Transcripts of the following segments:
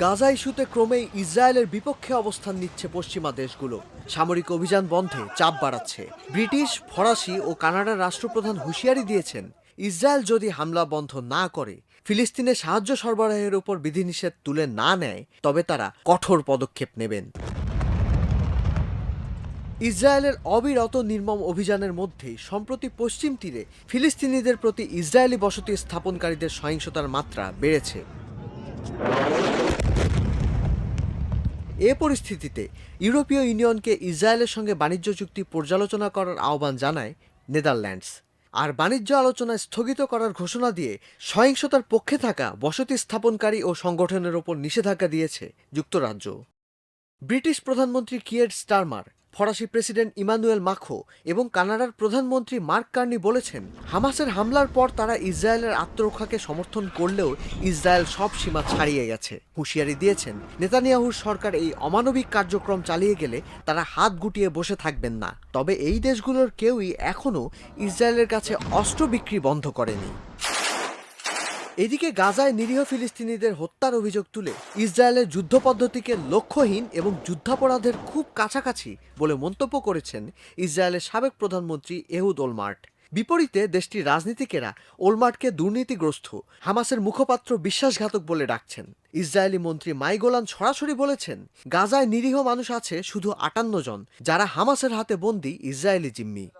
গাজা ইস্যুতে ক্রমেই ইসরায়েলের বিপক্ষে অবস্থান নিচ্ছে পশ্চিমা দেশগুলো। সামরিক অভিযান বন্ধে চাপ বাড়াচ্ছে। ব্রিটিশ, ফরাসি ও কানাডার রাষ্ট্রপ্রধান হুঁশিয়ারি দিয়েছেন, ইসরায়েল যদি হামলা বন্ধ না করে, ফিলিস্তিনে সাহায্য সরবরাহের উপর বিধিনিষেধ তুলে না নেয়, তবে তারা কঠোর পদক্ষেপ নেবেন। ইসরায়েলের অবিরত নির্মম অভিযানের মধ্যেই সম্প্রতি পশ্চিম তীরে ফিলিস্তিনিদের প্রতি ইসরায়েলি বসতি স্থাপনকারীদের সহিংসতার মাত্রা বেড়েছে। এ পরিস্থিতিতে ইউরোপীয় ইউনিয়নকে ইসরায়েলের সঙ্গে বাণিজ্য চুক্তি পর্যালোচনা করার আহ্বান জানায় নেদারল্যান্ডস। আর বাণিজ্য আলোচনা স্থগিত করার ঘোষণা দিয়ে সহিংসতার পক্ষে থাকা বসতি স্থাপনকারী ও সংগঠনের ওপর নিষেধাজ্ঞা দিয়েছে যুক্তরাজ্য। ব্রিটিশ প্রধানমন্ত্রী কিয়ের স্টারমার ফরাসি প্রেসিডেন্ট ইমানুয়েল মাখো এবং কানাডার প্রধানমন্ত্রী মার্ক কার্নি বলেছেন, হামাসের হামলার পর তারা ইসরায়েলের আত্মরক্ষাকে সমর্থন করলেও ইসরায়েল সব সীমা ছাড়িয়ে গেছে। হুঁশিয়ারি দিয়েছেন, নেতানিয়াহুর সরকার এই অমানবিক কার্যক্রম চালিয়ে গেলে তারা হাত গুটিয়ে বসে থাকবেন না। তবে এই দেশগুলোর কেউই এখনও ইসরায়েলের কাছে অস্ত্র বিক্রি বন্ধ করেনি। এদিকে গাজায় নিরীহ ফিলিস্তিনিদের হত্যার অভিযোগ তুলে ইসরায়েলের যুদ্ধ পদ্ধতিকে লক্ষ্যহীন এবং যুদ্ধাপরাধের খুব কাছাকাছি বলে মন্তব্য করেছেন ইসরায়েলের সাবেক প্রধানমন্ত্রী এহুদ ওলমার্ট। বিপরীতে দেশটির রাজনীতিকেরা ওলমার্টকে দুর্নীতিগ্রস্ত, হামাসের মুখপাত্র বিশ্বাসঘাতক বলে ডাকছেন। ইসরায়েলি মন্ত্রী মাইগোলান সরাসরি বলেছেন, গাজায় নিরীহ মানুষ আছে শুধু আটান্ন জন, যারা হামাসের হাতে বন্দী ইসরায়েলি জিম্মি।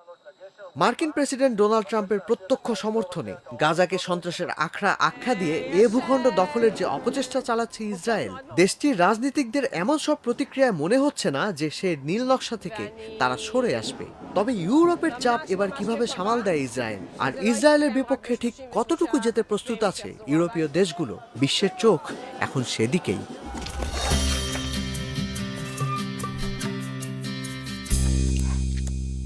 মার্কিন প্রেসিডেন্ট ডোনাল্ড ট্রাম্পের প্রত্যক্ষ সমর্থনে গাজাকে সন্ত্রাসের আখড়া আখ্যা দিয়ে এ ভূখণ্ড দখলের যে অপচেষ্টা চালাচ্ছে ইসরায়েল, দেশটির রাজনীতিকদের এমন সব প্রতিক্রিয়ায় মনে হচ্ছে না যে সে নীল নকশা থেকে তারা সরে আসবে। তবে ইউরোপের চাপ এবার কীভাবে সামাল দেয় ইসরায়েল? আর ইসরায়েলের বিপক্ষে ঠিক কতটুকু যেতে প্রস্তুত আছে ইউরোপীয় দেশগুলো? বিশ্বের চোখ এখন সেদিকেই।